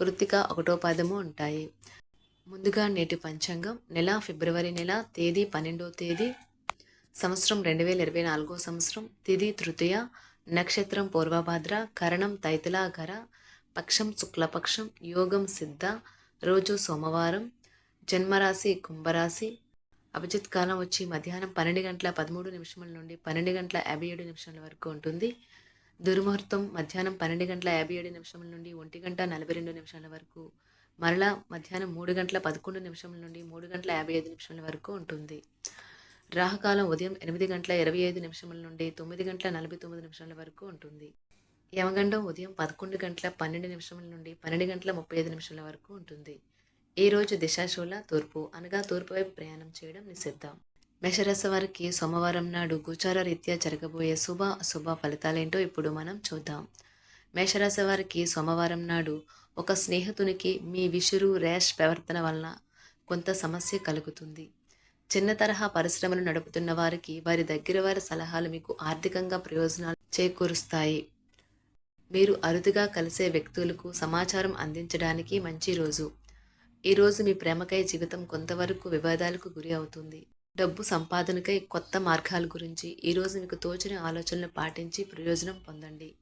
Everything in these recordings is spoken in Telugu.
కృత్తిక ఒకటో పాదము ఉంటాయి. ముందుగా నేటి పంచాంగం. నెల ఫిబ్రవరి నెల తేదీ పన్నెండో తేదీ సంవత్సరం రెండు వేల ఇరవై నాలుగో సంవత్సరం తిది తృతీయ నక్షత్రం పూర్వభాద్ర కరణం తైతలాకర పక్షం శుక్లపక్షం యోగం సిద్ధ రోజు సోమవారం జన్మరాశి కుంభరాశి అభిజిత్ కాలం వచ్చి మధ్యాహ్నం పన్నెండు గంటల పదమూడు నిమిషముల నుండి పన్నెండు గంటల యాభై ఏడు నిమిషాల వరకు ఉంటుంది. దుర్ముహూర్తం మధ్యాహ్నం పన్నెండు గంటల యాభై ఏడు నిమిషముల నుండి ఒంటి గంట నలభై రెండు నిమిషాల వరకు మరలా మధ్యాహ్నం మూడు గంటల పదకొండు నిమిషముల నుండి మూడు గంటల యాభై ఐదు నిమిషాల వరకు ఉంటుంది. రాహకాలం ఉదయం ఎనిమిది గంటల ఇరవై ఐదు నిమిషముల నుండి తొమ్మిది గంటల నలభై తొమ్మిది నిమిషాల వరకు ఉంటుంది. యమగండం ఉదయం పదకొండు గంటల పన్నెండు నిమిషముల నుండి పన్నెండు గంటల ముప్పై ఐదు నిమిషాల వరకు ఉంటుంది. ఈ రోజు దిశాశూల తూర్పు అనగా తూర్పు వైపు ప్రయాణం చేయడం నిషిద్దాం మేషరాశి వారికి సోమవారం నాడు గోచార రీత్యా జరగబోయే శుభ అశుభ ఫలితాలేంటో ఇప్పుడు మనం చూద్దాం. మేషరాశి వారికి సోమవారం నాడు ఒక స్నేహితునికి మీ విసురు ర్యాష్ ప్రవర్తన వలన కొంత సమస్య కలుగుతుంది. చిన్న తరహా పరిశ్రమలు నడుపుతున్న వారికి వారి దగ్గర వారి సలహాలు మీకు ఆర్థికంగా ప్రయోజనాలు చేకూరుస్తాయి. మీరు అరుదుగా కలిసే వ్యక్తులకు సమాచారం అందించడానికి మంచి రోజు. ఈరోజు మీ ప్రేమకై జీవితం కొంతవరకు వివాదాలకు గురి అవుతుంది. డబ్బు సంపాదనకై కొత్త మార్గాల గురించి ఈరోజు మీకు తోచిన ఆలోచనలు పాటించి ప్రయోజనం పొందండి.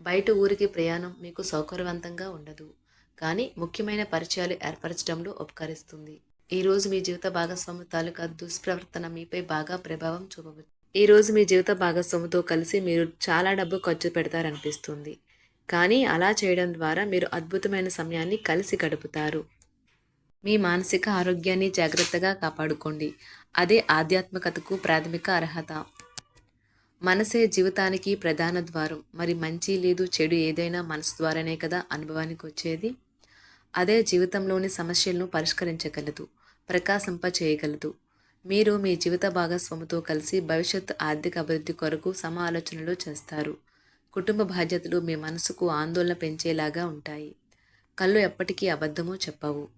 బయట ఊరికి ప్రయాణం మీకు సౌకర్యవంతంగా ఉండదు. కానీ ముఖ్యమైన పరిచయాలు ఏర్పరచడంలో ఉపకరిస్తుంది. ఈరోజు మీ జీవిత భాగస్వామి తాలూకా దుష్ప్రవర్తన మీపై బాగా ప్రభావం చూపవచ్చు ఈ రోజు మీ జీవిత భాగస్వామితో కలిసి మీరు చాలా డబ్బు ఖర్చు పెడతారనిపిస్తుంది. కానీ అలా చేయడం ద్వారా మీరు అద్భుతమైన సమయాన్ని కలిసి గడుపుతారు. మీ మానసిక ఆరోగ్యాన్ని జాగ్రత్తగా కాపాడుకోండి. అదే ఆధ్యాత్మికతకు ప్రాథమిక అర్హత. మనసే జీవితానికి ప్రధాన ద్వారం. మరి మంచి లేదు చెడు ఏదైనా మనసు ద్వారానే కదా అనుభవానికి వచ్చేది? అదే జీవితంలోని సమస్యలను పరిష్కరించగలదు ప్రకాశింప చేయగలదు. మీరు మీ జీవిత భాగస్వామితో కలిసి భవిష్యత్ ఆర్థిక అభివృద్ధి కొరకు సమాలోచనలు చేస్తారు. కుటుంబ బాధ్యతలు మీ మనసుకు ఆందోళన పెంచేలాగా ఉంటాయి. కళ్ళు ఎప్పటికీ అబద్ధమో చెప్పవు.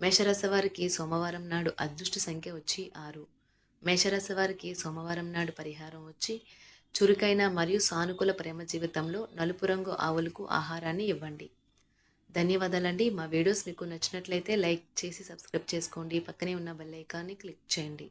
మేషరాశి వారికి సోమవారం నాడు అదృష్ట సంఖ్య వచ్చి ఆరు. మేషరాశి వారికి సోమవారం నాడు పరిహారం వచ్చి చురుకైన మరియు సానుకూల ప్రేమ జీవితంలో నలుపు రంగు ఆవులకు ఆహారాన్ని ఇవ్వండి. ధన్యవాదాలండి. మా వీడియోస్ మీకు నచ్చినట్లయితే లైక్ చేసి సబ్స్క్రైబ్ చేసుకోండి. పక్కనే ఉన్న బెల్ ఐకాన్ని క్లిక్ చేయండి.